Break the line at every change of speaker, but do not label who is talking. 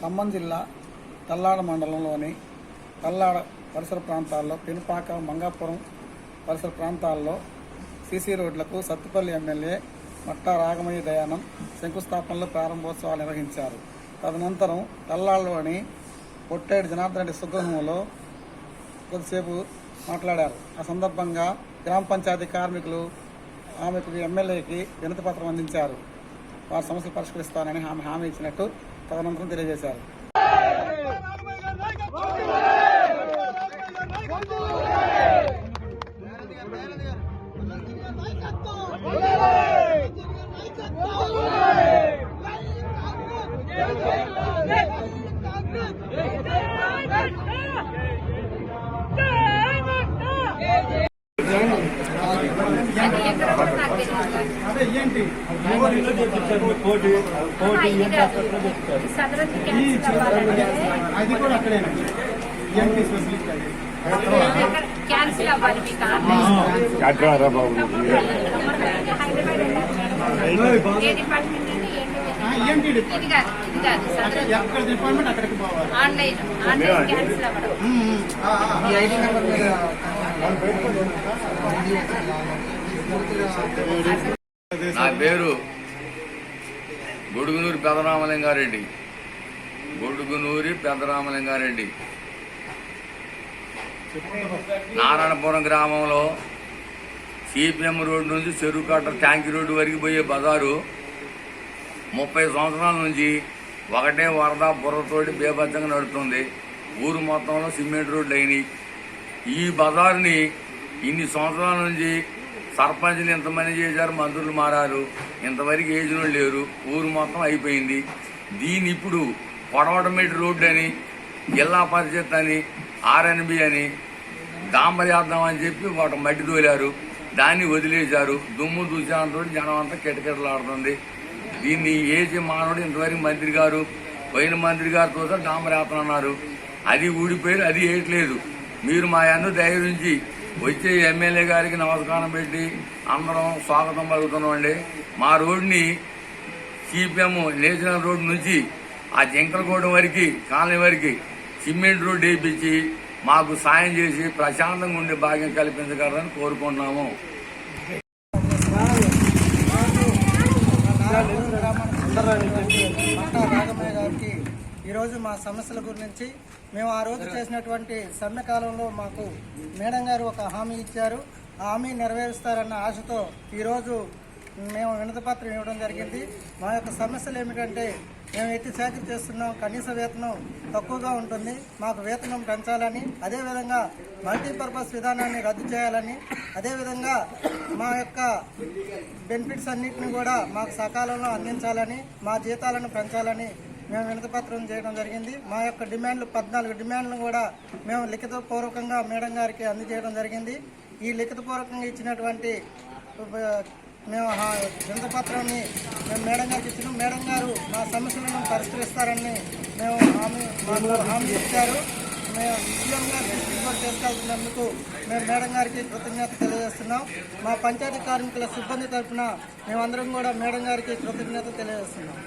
ఖమ్మం జిల్లా తల్లాడ మండలంలోని తల్లాడ పరిసర ప్రాంతాల్లో పెనుపాక మంగాపురం పరిసర ప్రాంతాల్లో సీసీ రోడ్లకు సత్తుపల్లి ఎమ్మెల్యే మట్టా రాగమయ్య దయానం శంకుస్థాపనలో ప్రారంభోత్సవాలు నిర్వహించారు. తదనంతరం తల్లాడలోని పొట్టేడు జనార్దన్ రెడ్డి సుగ్రహంలో కొద్దిసేపు మాట్లాడారు. ఆ సందర్భంగా గ్రామ పంచాయతీ కార్మికులు ఆమెకు ఎమ్మెల్యేకి వినతి పత్రం అందించారు. వారి సమస్యలు పరిష్కరిస్తానని హామీ హామీ ఇచ్చినట్టు తదనంతరం తెలియజేశారు
Yeah ఎక్కడ కూడా నాకు తెలియదు.
అదే ఏంటి
కోటి
ఆహా, ఇది కాదు. సదరన్ క్యాన్సిల్ అవ్వాలంటే
అది కూడా అక్కడేనా ఏంటి స్పెషలిస్ట్ అది
ఎక్కడ క్యాన్సిల్ అవ్వాలి ఆన్లైన్
అట్రారా బాబు.
ఏ డిపార్ట్మెంట్ అండి ఏంటి
ఏంటి ఇది?
కాదు ఇది కాదు
ఎక్కడ డిపార్ట్మెంట్ అక్కడికి పోవాలి
ఆన్లైన్ ఆన్లైన్ క్యాన్సిల్ అవ్వడం
ఈ ఐడి నెంబర్ మీద
నా పేరు గొడుగునూరి పెదరామలింగారెడ్డి. గొడుగునూరి పెదరామలింగారెడ్డి. నారాయణపురం గ్రామంలో సిపిఎం రోడ్డు నుంచి చెరువు కట్ట ట్యాంక్ రోడ్డు వరకు పోయే బజారు ముప్పై సంవత్సరాల నుంచి ఒకటే వరద బుర్రతోటి బేబద్ధంగా నడుస్తుంది ఊరు మొత్తంలో సిమెంట్ రోడ్లు అయినాయి. ఈ బజారుని ఇన్ని సంవత్సరాల నుంచి సర్పంచ్లు ఇంతమంది చేశారు మంత్రులు మారారు ఇంతవరకు ఏజ్లో లేరు ఊరు మొత్తం అయిపోయింది. దీని ఇప్పుడు పొడవటమేటి రోడ్డు అని జిల్లా పరిషత్ అని ఆర్ఎన్బి అని డాంబర్ అని చెప్పి వాటి మట్టి తోలారు దాన్ని వదిలేశారు. దుమ్ము దూసాంతో జనం అంతా కిటకిటలాడుతుంది. దీన్ని ఏసీ మానవుడు ఇంతవరకు మంత్రి గారు పోయిన మంత్రి గారితో సహా డాంబర్ అది ఊడిపోయారు అది వేయట్లేదు. మీరు మా అన్ను దయ నుంచి వచ్చే ఎమ్మెల్యే గారికి నమస్కారం పెట్టి అందరం స్వాగతం పలుకుతున్నామండి. మా రోడ్ని సిపిఎం నేషనల్ రోడ్ నుంచి ఆ జంకరగూడెం వరకు కాలనీ వరకు సిమెంట్ రోడ్ వేయించి మాకు సాయం చేసి ప్రశాంతంగా ఉండే భాగ్యం కల్పించగలరని కోరుకుంటున్నాము.
గారికి ఈరోజు మా సమస్యల గురించి మేము ఆ రోజు చేసినటువంటి సమ్మె కాలంలో మాకు మేడం గారు ఒక హామీ ఇచ్చారు. ఆ హామీ నెరవేరుస్తారన్న ఆశతో ఈరోజు మేము వినతపత్రం ఇవ్వడం జరిగింది. మా యొక్క సమస్యలు ఏమిటంటే మేము ఎట్టి చాకరీ చేస్తున్నాం కనీస వేతనం తక్కువగా ఉంటుంది మాకు వేతనం పెంచాలని అదేవిధంగా మల్టీపర్పస్ విధానాన్ని రద్దు చేయాలని అదేవిధంగా మా యొక్క బెనిఫిట్స్ అన్నింటిని కూడా మాకు సకాలంలో అందించాలని మా జీతాలను పెంచాలని మేము వినతిపత్రం చేయడం జరిగింది. మా యొక్క డిమాండ్లు పద్నాలుగు డిమాండ్లు కూడా మేము లిఖితపూర్వకంగా మేడం గారికి అందజేయడం జరిగింది. ఈ లిఖితపూర్వకంగా ఇచ్చినటువంటి మేము ఆ వినతిపత్రాన్ని మేము మేడం గారికి ఇచ్చినాం. మేడం గారు మా సమస్యలను పరిష్కరిస్తారని మేము హామీ మాకు హామీ ఇచ్చారు. మేము సీఎం గారు దృష్టికి మేము మేడం గారికి కృతజ్ఞత తెలియజేస్తున్నాం. మా పంచాయతీ కార్మికుల సిబ్బంది తరఫున మేమందరం కూడా మేడం గారికి కృతజ్ఞత తెలియజేస్తున్నాం.